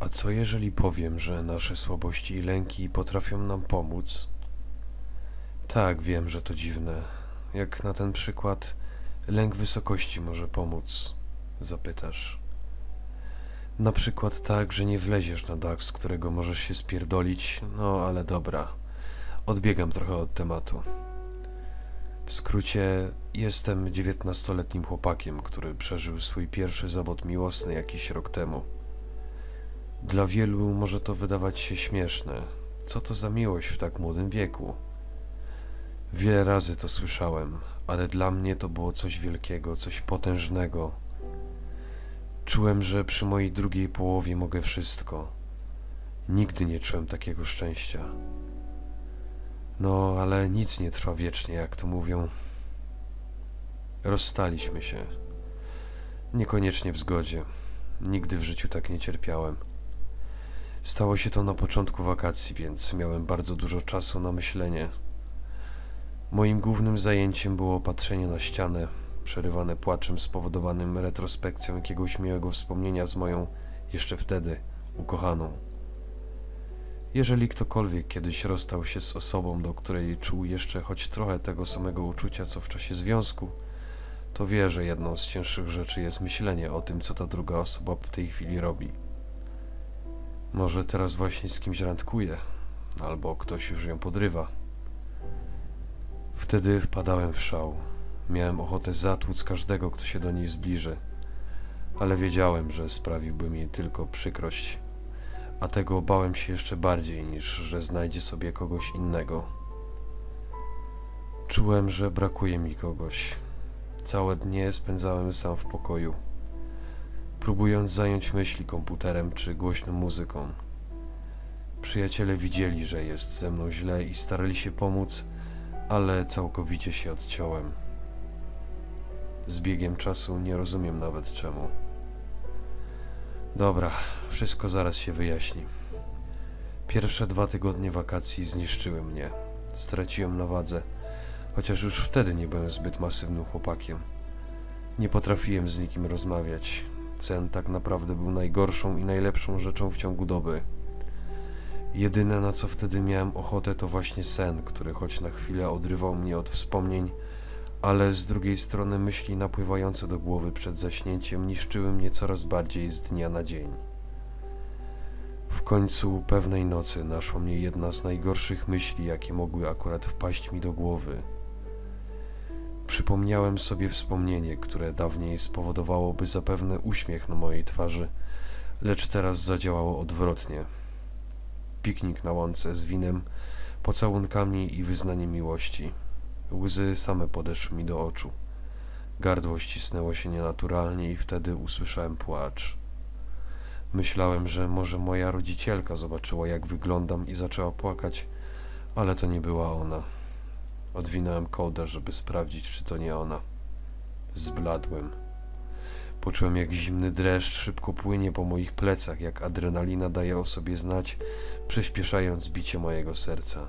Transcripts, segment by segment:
A co jeżeli powiem, że nasze słabości i lęki potrafią nam pomóc? Tak, wiem, że to dziwne. Jak na ten przykład, lęk wysokości może pomóc, zapytasz. Na przykład tak, że nie wleziesz na dach, z którego możesz się spierdolić, no ale dobra. Odbiegam trochę od tematu. W skrócie, jestem dziewiętnastoletnim chłopakiem, który przeżył swój pierwszy zawód miłosny jakiś rok temu. Dla wielu może to wydawać się śmieszne. Co to za miłość w tak młodym wieku? Wiele razy to słyszałem, ale dla mnie to było coś wielkiego, coś potężnego. Czułem, że przy mojej drugiej połowie mogę wszystko. Nigdy nie czułem takiego szczęścia. No, ale nic nie trwa wiecznie, jak to mówią. Rozstaliśmy się. Niekoniecznie w zgodzie. Nigdy w życiu tak nie cierpiałem. Stało się to na początku wakacji, więc miałem bardzo dużo czasu na myślenie. Moim głównym zajęciem było patrzenie na ścianę, przerywane płaczem spowodowanym retrospekcją jakiegoś miłego wspomnienia z moją, jeszcze wtedy, ukochaną. Jeżeli ktokolwiek kiedyś rozstał się z osobą, do której czuł jeszcze choć trochę tego samego uczucia, co w czasie związku, to wie, że jedną z cięższych rzeczy jest myślenie o tym, co ta druga osoba w tej chwili robi. Może teraz właśnie z kimś randkuje, albo ktoś już ją podrywa. Wtedy wpadałem w szał. Miałem ochotę zatłuc każdego, kto się do niej zbliży, ale wiedziałem, że sprawiłby mi tylko przykrość, a tego bałem się jeszcze bardziej niż, że znajdzie sobie kogoś innego. Czułem, że brakuje mi kogoś. Całe dnie spędzałem sam w pokoju, próbując zająć myśli komputerem czy głośną muzyką. Przyjaciele widzieli, że jest ze mną źle i starali się pomóc, ale całkowicie się odciąłem. Z biegiem czasu nie rozumiem nawet czemu. Dobra, wszystko zaraz się wyjaśni. Pierwsze dwa tygodnie wakacji zniszczyły mnie. Straciłem na wadze, chociaż już wtedy nie byłem zbyt masywnym chłopakiem. Nie potrafiłem z nikim rozmawiać. Sen tak naprawdę był najgorszą i najlepszą rzeczą w ciągu doby. Jedyne na co wtedy miałem ochotę to właśnie sen, który choć na chwilę odrywał mnie od wspomnień, ale z drugiej strony myśli napływające do głowy przed zaśnięciem niszczyły mnie coraz bardziej z dnia na dzień. W końcu pewnej nocy naszła mnie jedna z najgorszych myśli, jakie mogły akurat wpaść mi do głowy. Przypomniałem sobie wspomnienie, które dawniej spowodowałoby zapewne uśmiech na mojej twarzy, lecz teraz zadziałało odwrotnie. Piknik na łące z winem, pocałunkami i wyznaniem miłości. Łzy same podeszły mi do oczu. Gardło ścisnęło się nienaturalnie i wtedy usłyszałem płacz. Myślałem, że może moja rodzicielka zobaczyła, jak wyglądam i zaczęła płakać, ale to nie była ona. Odwinąłem kołdę, żeby sprawdzić, czy to nie ona. Zbladłem. Poczułem, jak zimny dreszcz szybko płynie po moich plecach, jak adrenalina daje o sobie znać, przyspieszając bicie mojego serca.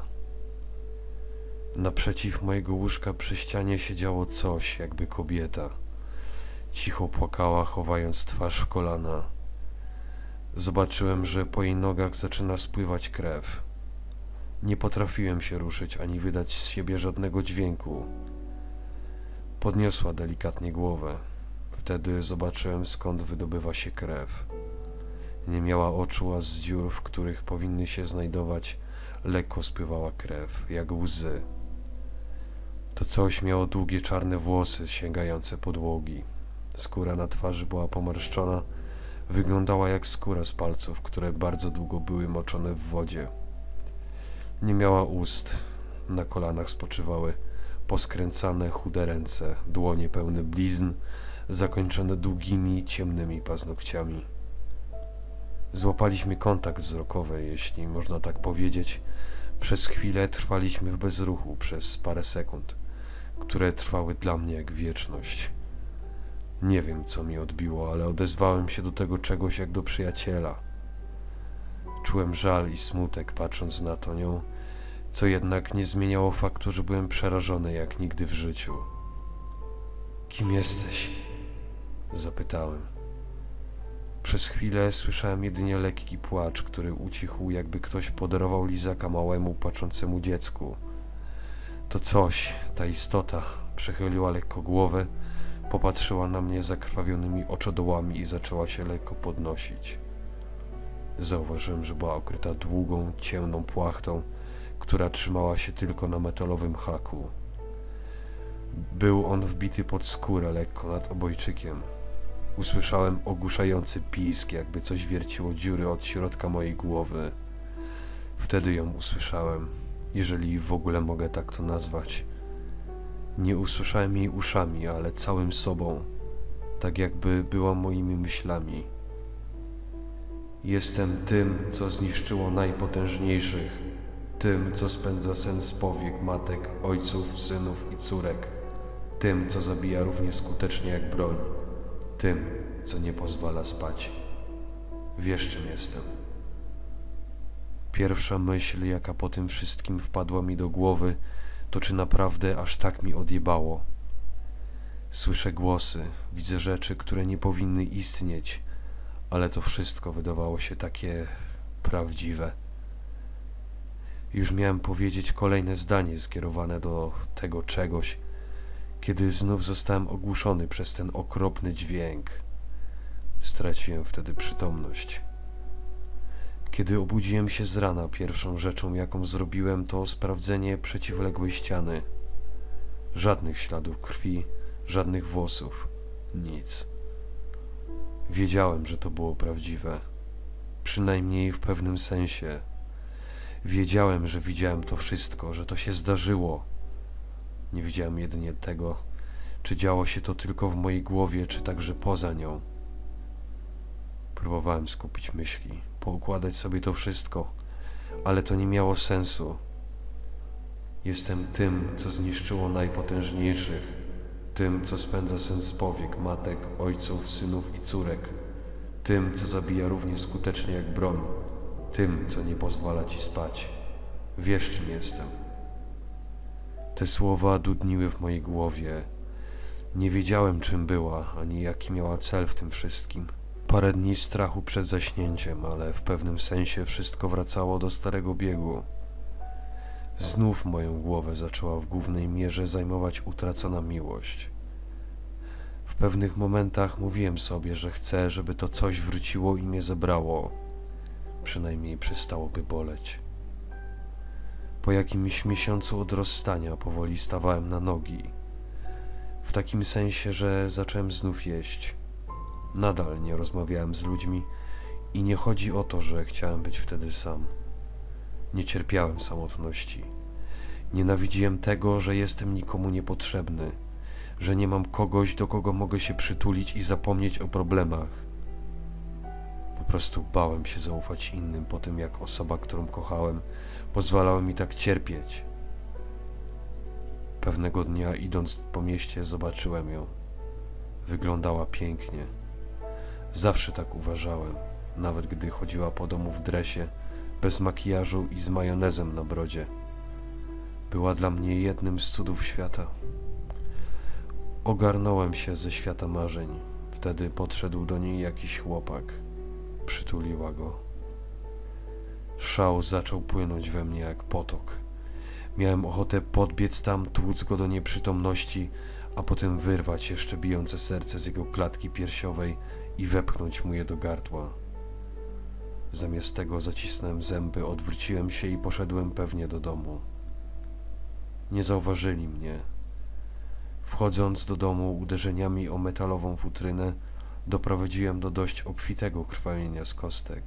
Naprzeciw mojego łóżka przy ścianie siedziało coś, jakby kobieta. Cicho płakała, chowając twarz w kolana. Zobaczyłem, że po jej nogach zaczyna spływać krew. Nie potrafiłem się ruszyć ani wydać z siebie żadnego dźwięku. Podniosła delikatnie głowę. Wtedy zobaczyłem skąd wydobywa się krew. Nie miała oczu, a z dziur, w których powinny się znajdować, lekko spływała krew, jak łzy. To coś miało długie czarne włosy sięgające podłogi. Skóra na twarzy była pomarszczona, wyglądała jak skóra z palców, które bardzo długo były moczone w wodzie. Nie miała ust, na kolanach spoczywały poskręcane, chude ręce, dłonie pełne blizn, zakończone długimi, ciemnymi paznokciami. Złapaliśmy kontakt wzrokowy, jeśli można tak powiedzieć. Przez chwilę trwaliśmy w bezruchu, przez parę sekund, które trwały dla mnie jak wieczność. Nie wiem, co mi odbiło, ale odezwałem się do tego czegoś jak do przyjaciela. Czułem żal i smutek, patrząc na to nią, co jednak nie zmieniało faktu, że byłem przerażony jak nigdy w życiu. Kim jesteś? Zapytałem. Przez chwilę słyszałem jedynie lekki płacz, który ucichł, jakby ktoś podarował lizaka małemu, płaczącemu dziecku. To coś, ta istota, przechyliła lekko głowę, popatrzyła na mnie zakrwawionymi oczodołami i zaczęła się lekko podnosić. Zauważyłem, że była okryta długą, ciemną płachtą, która trzymała się tylko na metalowym haku. Był on wbity pod skórę lekko nad obojczykiem. Usłyszałem ogłuszający pisk, jakby coś wierciło dziury od środka mojej głowy. Wtedy ją usłyszałem, jeżeli w ogóle mogę tak to nazwać. Nie usłyszałem jej uszami, ale całym sobą, tak jakby była moimi myślami. Jestem tym, co zniszczyło najpotężniejszych, tym, co spędza sen z powiek matek, ojców, synów i córek, tym, co zabija równie skutecznie jak broń, tym, co nie pozwala spać. Wiesz, czym jestem. Pierwsza myśl, jaka po tym wszystkim wpadła mi do głowy, to czy naprawdę aż tak mi odjebało. Słyszę głosy, widzę rzeczy, które nie powinny istnieć, ale to wszystko wydawało się takie prawdziwe. Już miałem powiedzieć kolejne zdanie skierowane do tego czegoś, kiedy znów zostałem ogłuszony przez ten okropny dźwięk. Straciłem wtedy przytomność. Kiedy obudziłem się z rana, pierwszą rzeczą, jaką zrobiłem, to sprawdzenie przeciwległej ściany. Żadnych śladów krwi, żadnych włosów, nic. Wiedziałem, że to było prawdziwe. Przynajmniej w pewnym sensie. Wiedziałem, że widziałem to wszystko, że to się zdarzyło. Nie widziałem jedynie tego, czy działo się to tylko w mojej głowie, czy także poza nią. Próbowałem skupić myśli, poukładać sobie to wszystko, ale to nie miało sensu. Jestem tym, co zniszczyło najpotężniejszych, tym, co spędza sen z powiek matek, ojców, synów i córek, tym, co zabija równie skutecznie jak broń, tym, co nie pozwala ci spać. Wiesz, czym jestem. Te słowa dudniły w mojej głowie. Nie wiedziałem, czym była, ani jaki miała cel w tym wszystkim. Parę dni strachu przed zaśnięciem, ale w pewnym sensie wszystko wracało do starego biegu. Znów moją głowę zaczęła w głównej mierze zajmować utracona miłość. W pewnych momentach mówiłem sobie, że chcę, żeby to coś wróciło i mnie zebrało. Przynajmniej przestałoby boleć. Po jakimś miesiącu od rozstania powoli stawałem na nogi. W takim sensie, że zacząłem znów jeść. Nadal nie rozmawiałem z ludźmi i nie chodzi o to, że chciałem być wtedy sam. Nie cierpiałem samotności. Nienawidziłem tego, że jestem nikomu niepotrzebny, że nie mam kogoś, do kogo mogę się przytulić i zapomnieć o problemach. Po prostu bałem się zaufać innym po tym, jak osoba, którą kochałem, pozwalała mi tak cierpieć. Pewnego dnia, idąc po mieście, zobaczyłem ją. Wyglądała pięknie. Zawsze tak uważałem, nawet gdy chodziła po domu w dresie, bez makijażu i z majonezem na brodzie. Była dla mnie jednym z cudów świata. Ogarnąłem się ze świata marzeń. Wtedy podszedł do niej jakiś chłopak. Przytuliła go. Szał zaczął płynąć we mnie jak potok. Miałem ochotę podbiec tam, tłuc go do nieprzytomności, a potem wyrwać jeszcze bijące serce z jego klatki piersiowej i wepchnąć mu je do gardła. Zamiast tego zacisnąłem zęby, odwróciłem się i poszedłem pewnie do domu. Nie zauważyli mnie. Wchodząc do domu uderzeniami o metalową futrynę, doprowadziłem do dość obfitego krwawienia z kostek.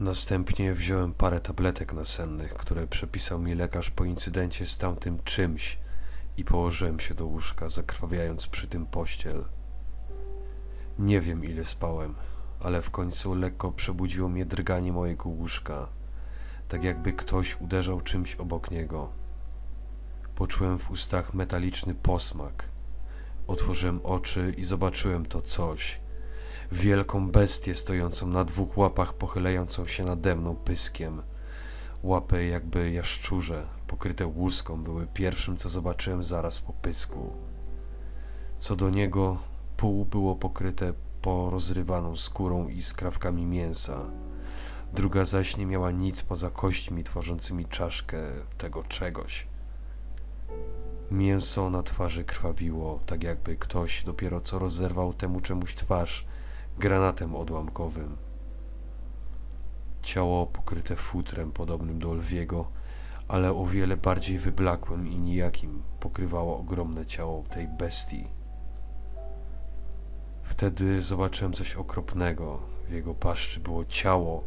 Następnie wziąłem parę tabletek nasennych, które przepisał mi lekarz po incydencie z tamtym czymś i położyłem się do łóżka, zakrwawiając przy tym pościel. Nie wiem ile spałem, ale w końcu lekko przebudziło mnie drganie mojego łóżka, tak jakby ktoś uderzał czymś obok niego. Poczułem w ustach metaliczny posmak. Otworzyłem oczy i zobaczyłem to coś. Wielką bestię stojącą na dwóch łapach, pochylającą się nade mną pyskiem. Łapy jakby jaszczurze, pokryte łuską, były pierwszym, co zobaczyłem zaraz po pysku. Co do niego, pół było pokryte porozrywaną skórą i skrawkami mięsa. Druga zaś nie miała nic poza kośćmi tworzącymi czaszkę tego czegoś. Mięso na twarzy krwawiło, tak jakby ktoś dopiero co rozerwał temu czemuś twarz granatem odłamkowym. Ciało pokryte futrem podobnym do lwiego, ale o wiele bardziej wyblakłym i nijakim pokrywało ogromne ciało tej bestii. Wtedy zobaczyłem coś okropnego. W jego paszczy było ciało.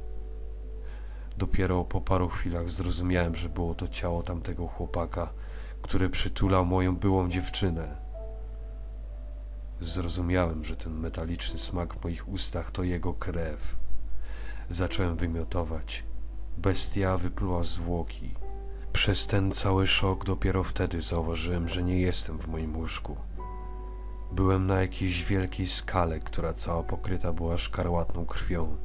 Dopiero po paru chwilach zrozumiałem, że było to ciało tamtego chłopaka, który przytulał moją byłą dziewczynę. Zrozumiałem, że ten metaliczny smak w moich ustach to jego krew. Zacząłem wymiotować. Bestia wypluła zwłoki. Przez ten cały szok dopiero wtedy zauważyłem, że nie jestem w moim łóżku. Byłem na jakiejś wielkiej skale, która cała pokryta była szkarłatną krwią.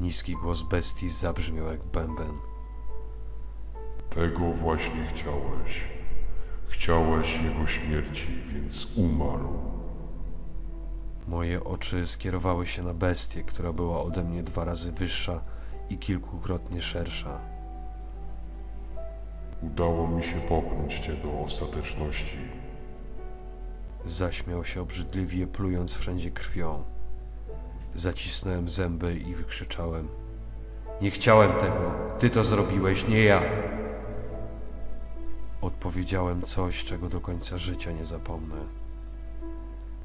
Niski głos bestii zabrzmiał jak bęben. Tego właśnie chciałeś. Chciałeś jego śmierci, więc umarł. Moje oczy skierowały się na bestię, która była ode mnie dwa razy wyższa i kilkukrotnie szersza. Udało mi się popchnąć cię do ostateczności. Zaśmiał się obrzydliwie, plując wszędzie krwią. Zacisnąłem zęby i wykrzyczałem: Nie chciałem tego, ty to zrobiłeś, nie ja. Odpowiedziałem coś, czego do końca życia nie zapomnę.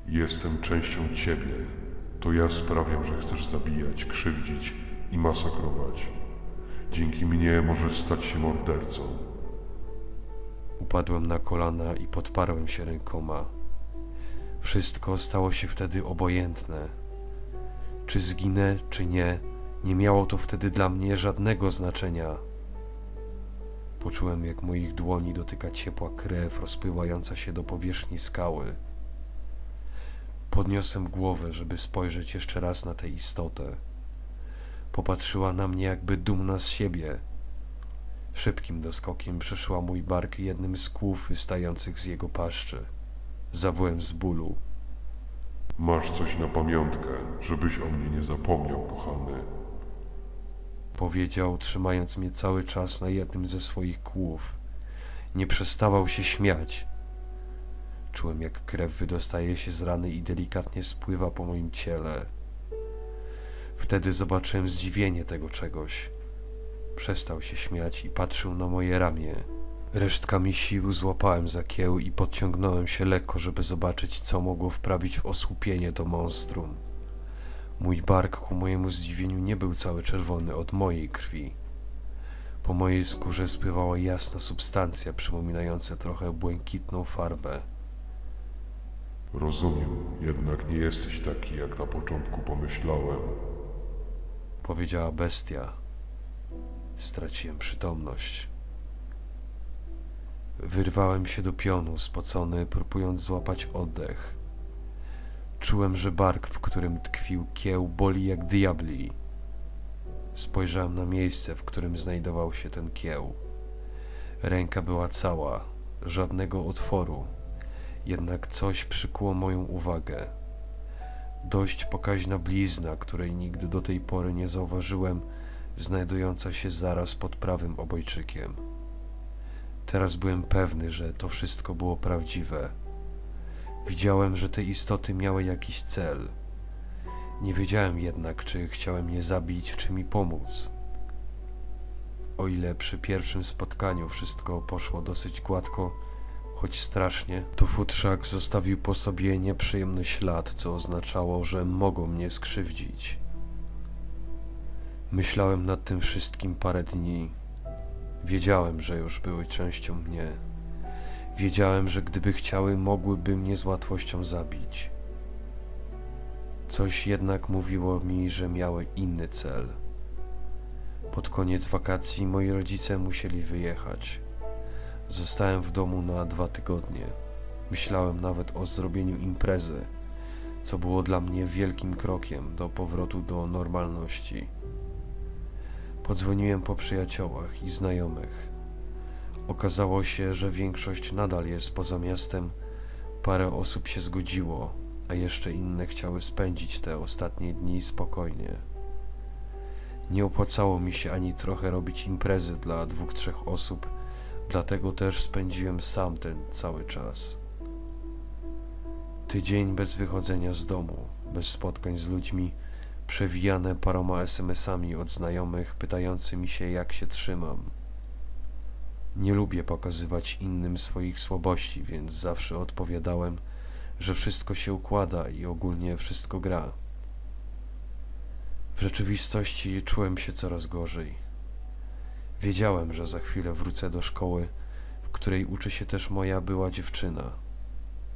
Jestem częścią ciebie. To ja sprawiam, że chcesz zabijać, krzywdzić i masakrować. Dzięki mnie możesz stać się mordercą. Upadłem na kolana i podparłem się rękoma. Wszystko stało się wtedy obojętne. Czy zginę, czy nie, nie miało to wtedy dla mnie żadnego znaczenia. Poczułem, jak moich dłoni dotyka ciepła krew rozpływająca się do powierzchni skały. Podniosłem głowę, żeby spojrzeć jeszcze raz na tę istotę. Popatrzyła na mnie jakby dumna z siebie. Szybkim doskokiem przeszła mój bark jednym z kłów wystających z jego paszczy. Zawłem z bólu. Masz coś na pamiątkę, żebyś o mnie nie zapomniał, kochany. Powiedział, trzymając mnie cały czas na jednym ze swoich kłów. Nie przestawał się śmiać. Czułem, jak krew wydostaje się z rany i delikatnie spływa po moim ciele. Wtedy zobaczyłem zdziwienie tego czegoś. Przestał się śmiać i patrzył na moje ramię. Resztkami sił złapałem za kieł i podciągnąłem się lekko, żeby zobaczyć, co mogło wprawić w osłupienie to monstrum. Mój bark ku mojemu zdziwieniu nie był cały czerwony od mojej krwi. Po mojej skórze spływała jasna substancja przypominająca trochę błękitną farbę. Rozumiem, jednak nie jesteś taki, jak na początku pomyślałem. Powiedziała bestia. Straciłem przytomność. Wyrwałem się do pionu, spocony, próbując złapać oddech. Czułem, że bark, w którym tkwił kieł, boli jak diabli. Spojrzałem na miejsce, w którym znajdował się ten kieł. Ręka była cała, żadnego otworu, jednak coś przykuło moją uwagę. Dość pokaźna blizna, której nigdy do tej pory nie zauważyłem, znajdująca się zaraz pod prawym obojczykiem. Teraz byłem pewny, że to wszystko było prawdziwe. Widziałem, że te istoty miały jakiś cel. Nie wiedziałem jednak, czy chciałem mnie zabić, czy mi pomóc. O ile przy pierwszym spotkaniu wszystko poszło dosyć gładko, choć strasznie, to futrzak zostawił po sobie nieprzyjemny ślad, co oznaczało, że mogą mnie skrzywdzić. Myślałem nad tym wszystkim parę dni. Wiedziałem, że już były częścią mnie. Wiedziałem, że gdyby chciały, mogłyby mnie z łatwością zabić. Coś jednak mówiło mi, że miały inny cel. Pod koniec wakacji moi rodzice musieli wyjechać. Zostałem w domu na dwa tygodnie. Myślałem nawet o zrobieniu imprezy, co było dla mnie wielkim krokiem do powrotu do normalności. Podzwoniłem po przyjaciołach i znajomych. Okazało się, że większość nadal jest poza miastem. Parę osób się zgodziło, a jeszcze inne chciały spędzić te ostatnie dni spokojnie. Nie opłacało mi się ani trochę robić imprezy dla dwóch, trzech osób, dlatego też spędziłem sam ten cały czas. Tydzień bez wychodzenia z domu, bez spotkań z ludźmi, przewijane paroma SMS-ami od znajomych pytającymi się, jak się trzymam. Nie lubię pokazywać innym swoich słabości, więc zawsze odpowiadałem, że wszystko się układa i ogólnie wszystko gra. W rzeczywistości czułem się coraz gorzej. Wiedziałem, że za chwilę wrócę do szkoły, w której uczy się też moja była dziewczyna.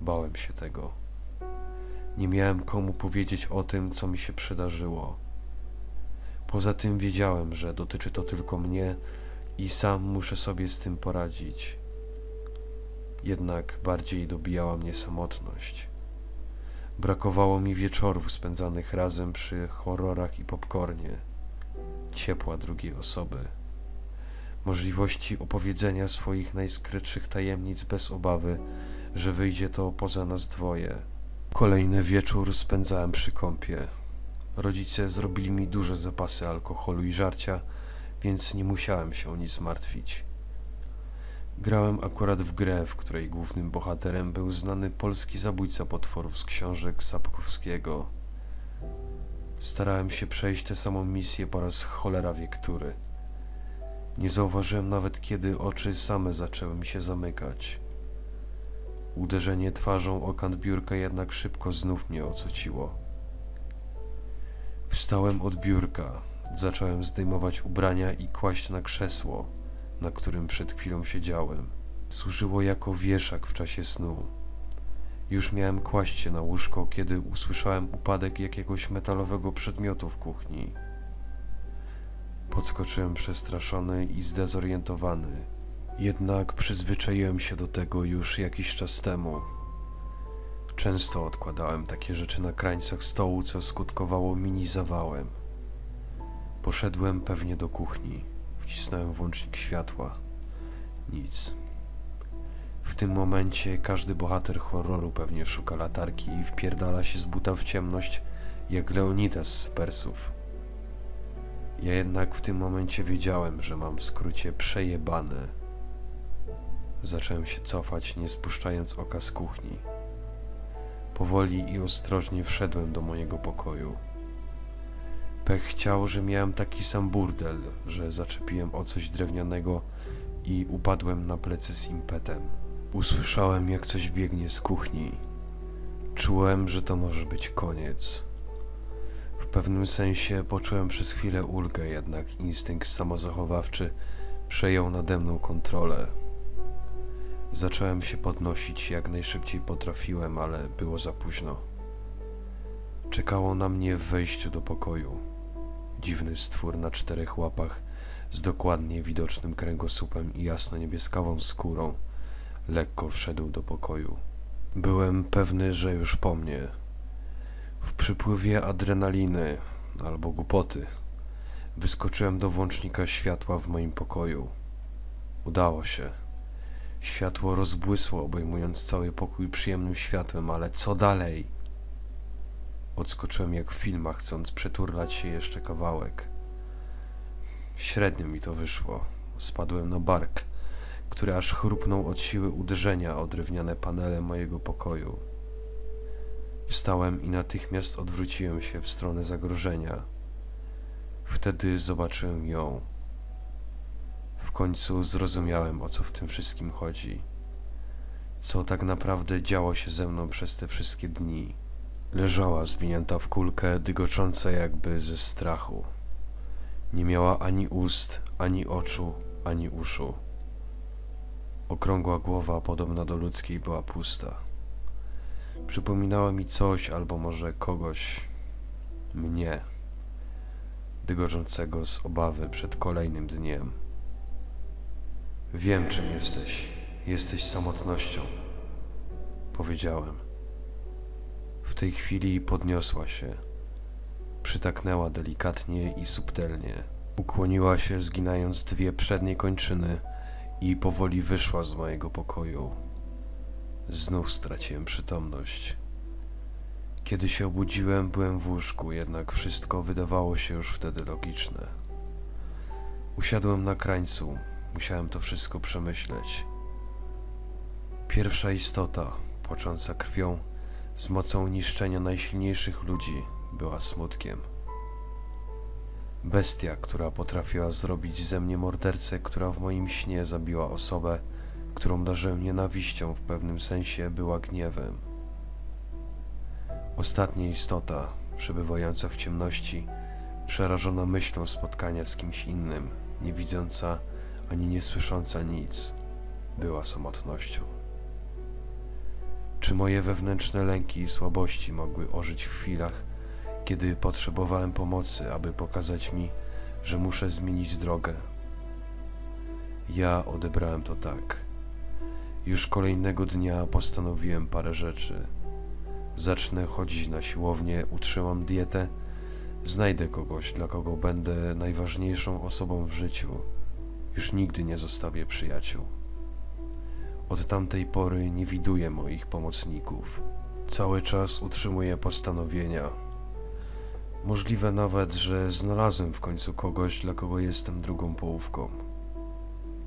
Bałem się tego. Nie miałem komu powiedzieć o tym, co mi się przydarzyło. Poza tym wiedziałem, że dotyczy to tylko mnie i sam muszę sobie z tym poradzić. Jednak bardziej dobijała mnie samotność. Brakowało mi wieczorów spędzanych razem przy horrorach i popcornie, ciepła drugiej osoby, możliwości opowiedzenia swoich najskrytszych tajemnic bez obawy, że wyjdzie to poza nas dwoje. Kolejny wieczór spędzałem przy kąpie. Rodzice zrobili mi duże zapasy alkoholu i żarcia, więc nie musiałem się o nic martwić. Grałem akurat w grę, w której głównym bohaterem był znany polski zabójca potworów z książek Sapkowskiego. Starałem się przejść tę samą misję po raz cholera wie który. Nie zauważyłem nawet, kiedy oczy same zaczęły mi się zamykać. Uderzenie twarzą o kant biurka jednak szybko znów mnie ocuciło. Wstałem od biurka, zacząłem zdejmować ubrania i kłaść na krzesło, na którym przed chwilą siedziałem. Służyło jako wieszak w czasie snu. Już miałem kłaść się na łóżko, kiedy usłyszałem upadek jakiegoś metalowego przedmiotu w kuchni. Podskoczyłem przestraszony i zdezorientowany. Jednak przyzwyczaiłem się do tego już jakiś czas temu. Często odkładałem takie rzeczy na krańcach stołu, co skutkowało mini zawałem. Poszedłem pewnie do kuchni. Wcisnąłem włącznik światła. Nic. W tym momencie każdy bohater horroru pewnie szuka latarki i wpierdala się z buta w ciemność, jak Leonidas z Persów. Ja jednak w tym momencie wiedziałem, że mam w skrócie przejebane. Zacząłem się cofać, nie spuszczając oka z kuchni. Powoli i ostrożnie wszedłem do mojego pokoju. Pech chciał, że miałem taki sam burdel, że zaczepiłem o coś drewnianego i upadłem na plecy z impetem. Usłyszałem, jak coś biegnie z kuchni. Czułem, że to może być koniec. W pewnym sensie poczułem przez chwilę ulgę, jednak instynkt samozachowawczy przejął nade mną kontrolę. Zacząłem się podnosić jak najszybciej potrafiłem, ale było za późno. Czekało na mnie w wejściu do pokoju. Dziwny stwór na czterech łapach z dokładnie widocznym kręgosłupem i jasno-niebieskawą skórą lekko wszedł do pokoju. Byłem pewny, że już po mnie. W przypływie adrenaliny albo głupoty wyskoczyłem do włącznika światła w moim pokoju. Udało się. Światło rozbłysło, obejmując cały pokój przyjemnym światłem, ale co dalej? Odskoczyłem jak w filmach, chcąc przeturlać się jeszcze kawałek. Średnio mi to wyszło. Spadłem na bark, który aż chrupnął od siły uderzenia o drewniane panele mojego pokoju. Wstałem i natychmiast odwróciłem się w stronę zagrożenia. Wtedy zobaczyłem ją. Końcu zrozumiałem, o co w tym wszystkim chodzi. Co tak naprawdę działo się ze mną przez te wszystkie dni. Leżała zwinięta w kulkę, dygocząca jakby ze strachu. Nie miała ani ust, ani oczu, ani uszu. Okrągła głowa, podobna do ludzkiej, była pusta. Przypominała mi coś, albo może kogoś, mnie, dygoczącego z obawy przed kolejnym dniem. Wiem, czym jesteś. Jesteś samotnością. Powiedziałem. W tej chwili podniosła się. Przytaknęła delikatnie i subtelnie. Ukłoniła się, zginając dwie przednie kończyny i powoli wyszła z mojego pokoju. Znów straciłem przytomność. Kiedy się obudziłem, byłem w łóżku, jednak wszystko wydawało się już wtedy logiczne. Usiadłem na krańcu, musiałem to wszystko przemyśleć. Pierwsza istota, płacząca krwią, z mocą niszczenia najsilniejszych ludzi, była smutkiem. Bestia, która potrafiła zrobić ze mnie mordercę, która w moim śnie zabiła osobę, którą darzyłem nienawiścią w pewnym sensie, była gniewem. Ostatnia istota, przebywająca w ciemności, przerażona myślą spotkania z kimś innym, nie widząca ani nie słysząca nic, była samotnością. Czy moje wewnętrzne lęki i słabości mogły ożyć w chwilach, kiedy potrzebowałem pomocy, aby pokazać mi, że muszę zmienić drogę? Ja odebrałem to tak. Już kolejnego dnia postanowiłem parę rzeczy. Zacznę chodzić na siłownię, utrzymam dietę, znajdę kogoś, dla kogo będę najważniejszą osobą w życiu. Już nigdy nie zostawię przyjaciół. Od tamtej pory nie widuję moich pomocników. Cały czas utrzymuję postanowienia. Możliwe nawet, że znalazłem w końcu kogoś, dla kogo jestem drugą połówką.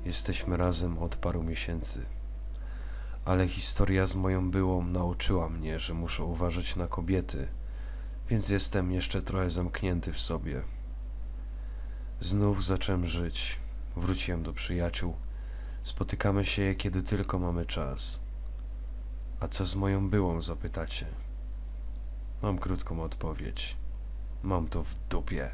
Jesteśmy razem od paru miesięcy. Ale historia z moją byłą nauczyła mnie, że muszę uważać na kobiety, więc jestem jeszcze trochę zamknięty w sobie. Znów zacząłem żyć. Wróciłem do przyjaciół. Spotykamy się, kiedy tylko mamy czas. A co z moją byłą, zapytacie? Mam krótką odpowiedź. Mam to w dupie.